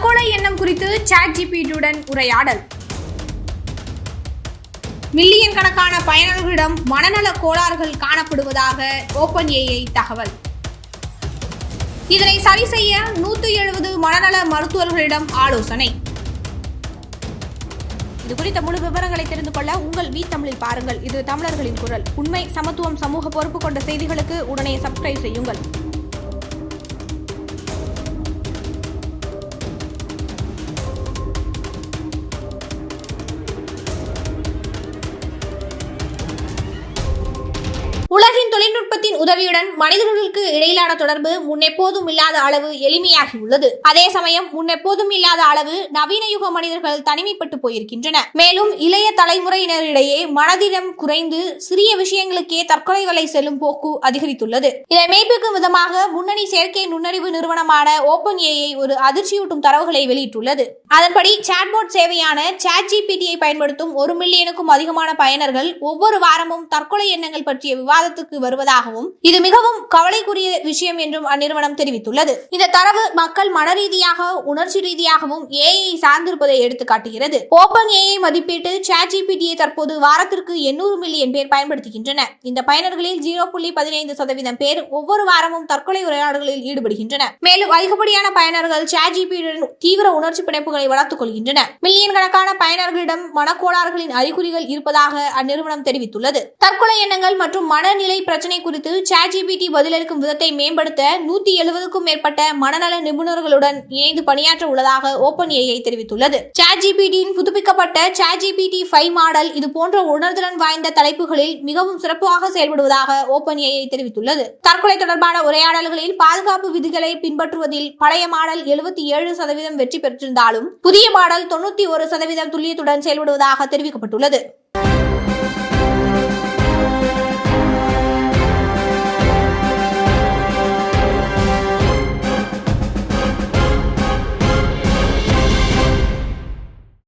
தற்கொலை எண்ணம் குறித்து சாட் ஜிபிடியுடன் உரையாடல். மில்லியன் கணக்கான பயனர்களிடம் மனநல கோளாறுகள் காணப்படுவதாக ஓபன் ஏஐ தகவல். இதனை சரி செய்ய நூத்தி எழுபது மனநல மருத்துவர்களிடம் ஆலோசனை. இது குறித்த முழு விவரங்களை தெரிந்து கொள்ள உங்கள் வி தமிழில் பாருங்கள். இது தமிழர்களின் குரல். உண்மை சமத்துவம் சமூக பொறுப்பு கொண்ட செய்திகளுக்கு உடனே சப்ஸ்கிரைப் செய்யுங்கள். உலகின் தொழில்நுட்பத்தின் உதவியுடன் மனிதர்களுக்கு இடையிலான தொடர்பு முன்னெப்போதும் இல்லாத அளவு எளிமையாகி உள்ளது அதே சமயம் முன்னெப்போதும் இல்லாத அளவு நவீன யுக மனிதர்கள் தனிமைப்பட்டு போயிருக்கின்றன. மேலும் இளைய தலைமுறையினரிடையே மனதிடம் குறைந்து சிறிய விஷயங்களுக்கே தற்கொலைகளை செல்லும் போக்கு அதிகரித்துள்ளது. இதை மெய்ப்பிக்கும் விதமாக முன்னணி செயற்கை நுண்ணறிவு நிறுவனமான ஓபன் ஏஐ ஒரு அதிர்ச்சியூட்டும் தரவுகளை வெளியிட்டுள்ளது. அதன்படி சாட்போட் சேவையான சாட் ஜிபிடியை பயன்படுத்தும் ஒரு மில்லியனுக்கும் அதிகமான பயனர்கள் ஒவ்வொரு வாரமும் தற்கொலை எண்ணங்கள் பற்றிய விவாதத்துக்கு வருவதாகவும் இது மிகவும் கவலைக்குரிய விஷயம் என்றும் அந்நிறுவனம் தெரிவித்துள்ளது. இந்த தரவு மக்கள் மனரீதியாக உணர்ச்சி ரீதியாகவும் ஏஐ சார்ந்திருப்பதை எடுத்து காட்டுகிறது ஓபன் ஏஐ மதிப்பீட்டு சாட் ஜிபிடியை தற்போது வாரத்திற்கு எண்ணூறு மில்லியன் பேர் பயன்படுத்துகின்றனர். இந்த பயனர்களில் ஜீரோ புள்ளி பதினைந்து சதவீதம் பேர் ஒவ்வொரு வாரமும் தற்கொலை உரையாடல்களில் ஈடுபடுகின்றனர். மேலும் அதிகப்படியான பயனர்கள் சாட் ஜிபிடியுடன் தீவிர உணர்ச்சி பிணைப்புகளை வளர்த்துக் கொள்கின்றனர். மில்லியன் கணக்கான பயனர்களிடம் மனக்கோளாறுகளின் அறிகுறிகள் இருப்பதாக அந்நிறுவனம் தெரிவித்துள்ளது. தற்கொலை எண்ணங்கள் மற்றும் மன மனநிலை பிரச்சனை குறித்து சாட்ஜிபிடி பதிலளிக்கும் விதத்தை மேம்படுத்த நூத்தி எழுபதுக்கும் மேற்பட்ட மனநல நிபுணர்களுடன் இணைந்து பணியாற்ற உள்ளதாக ஓபன் ஏஐ தெரிவித்துள்ளது. சாட்ஜிபிடியின் புதுப்பிக்கப்பட்ட சாட்ஜிபிடி ஃபைவ் மாடல் இது போன்ற உணர்திறன் வாய்ந்த தலைப்புகளில் மிகவும் சிறப்பாக செயல்படுவதாக ஓபன் ஏஐ தெரிவித்துள்ளது. தற்கொலை தொடர்பான உரையாடல்களில் பாதுகாப்பு விதிகளை பின்பற்றுவதில் பழைய மாடல் எழுபத்தி ஏழு சதவீதம் வெற்றி பெற்றிருந்தாலும் புதிய மாடல் தொண்ணூத்தி ஒரு சதவீதம் துல்லியத்துடன் செயல்படுவதாக தெரிவிக்கப்பட்டுள்ளது.